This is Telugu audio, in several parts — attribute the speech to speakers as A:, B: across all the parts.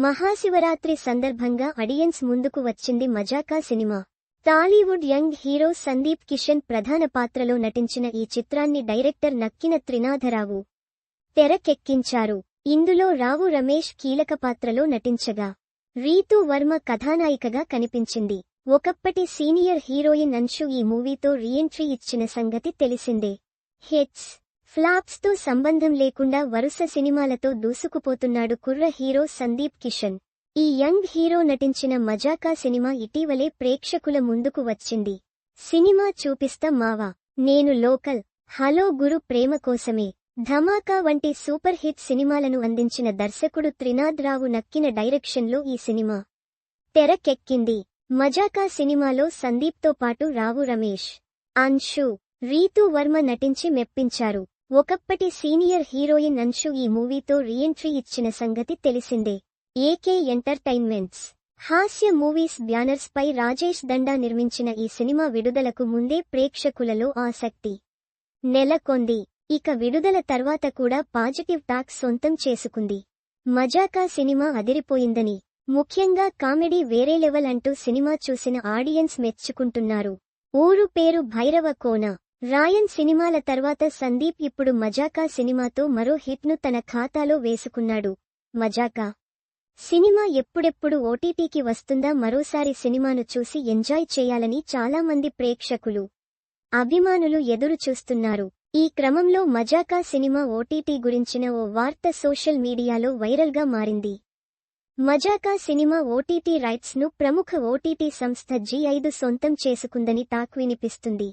A: మహాశివరాత్రి సందర్భంగా ఆడియన్స్ ముందుకు వచ్చింది Mazaka cinema. Tollywood young hero Sundeep Kishan ప్రధాన పాత్రలో నటించిన ఈ చిత్రాన్ని డైరెక్టర్ నక్కిన త్రినాథరావు తెరకెక్కించారు. ఇందులో రావు రమేష్ కీలక పాత్రలో నటించగా రీతు వర్మ కథానాయికగా కనిపించింది. ఒకప్పటి సీనియర్ హీరోయిన్ అంశు ఈ మూవీతో రీఎంట్రీ ఇచ్చిన సంగతి తెలిసిందే. హిట్స్ ఫ్లాప్స్తో సంబంధం లేకుండా వరుస సినిమాలతో దూసుకుపోతున్నాడు కుర్ర హీరో సందీప్ కిషన్. ఈ యంగ్ హీరో నటించిన మజాకా సినిమా ఇటీవలే ప్రేక్షకుల ముందుకు వచ్చింది. సినిమా చూపిస్తా మావా నేను లోకల్ హలో గురు ప్రేమ కోసమే. ధమాకా వంటి సూపర్ హిట్ సినిమాలను అందించిన దర్శకుడు త్రినాథ్ రావు నక్కిన డైరెక్షన్లో ఈ సినిమా తెరకెక్కింది. మజాకా సినిమాలో సందీప్తో పాటు రావు రమేష్ అన్షు రీతు వర్మ నటించి మెప్పించారు. ఒకప్పటి సీనియర్ హీరోయిన్ అంశు ఈ మూవీతో రీఎంట్రీ ఇచ్చిన సంగతి తెలిసిందే. AK entertainments Hasya movies banners పై రాజేష్ దండా నిర్మించిన ఈ సినిమా విడుదలకు ముందే ప్రేక్షకులలో ఆసక్తి నెలకొంది. ఇక విడుదల తర్వాత కూడా పాజిటివ్ టాక్ సొంతం చేసుకుంది. మజాకా సినిమా అదిరిపోయిందని ముఖ్యంగా కామెడీ వేరే లెవెల్ అంటూ సినిమా చూసిన ఆడియన్స్ మెచ్చుకుంటున్నారు. ఊరు పేరు భైరవ కోన. రాయన్ సినిమాల తర్వాత సందీప్ ఇప్పుడు మజాకా సినిమాతో మరో హిట్ను తన ఖాతాలో వేసుకున్నాడు. మజాకా సినిమా ఎప్పుడెప్పుడు ఓటీటీకి వస్తుందా మరోసారి సినిమాను చూసి ఎంజాయ్ చేయాలని చాలామంది ప్రేక్షకులు అభిమానులు ఎదురు చూస్తున్నారు ఈ క్రమంలో మజాకా సినిమా ఓటీటీ గురించిన ఓ వార్త సోషల్ మీడియాలో వైరల్గా మారింది. మజాకా సినిమా ఓటీటీ రైట్స్ను ప్రముఖ ఓటీటీ సంస్థ జీ ఐదు సొంతం చేసుకుందని టాక్ వినిపిస్తుంది.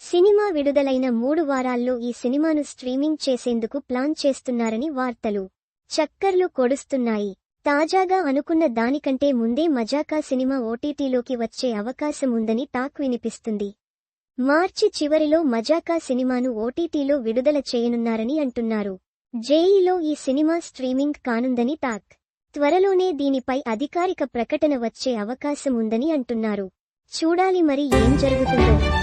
A: సినిమా విడుదలైన మూడు వారాల్లో ఈ సినిమాను స్ట్రీమింగ్ చేసేందుకు ప్లాన్ చేస్తున్నారని వార్తలు. చక్కర్లు కొడుస్తున్నాయి. తాజాగా అనుకున్న దానికంటే ముందే మజాకా సినిమా ఓటీటీలోకి వచ్చే అవకాశం ఉందని టాక్ వినిపిస్తుంది. మార్చి చివరిలో మజాకా సినిమాను ఓటీటీలో విడుదల చేయనున్నారని అంటున్నారు. జేఈలో ఈ సినిమా స్ట్రీమింగ్ కానుందని టాక్. త్వరలోనే దీనిపై అధికారిక ప్రకటన వచ్చే అవకాశం ఉందని అంటున్నారు. చూడాలి మరి ఏం జరుగుతుందో.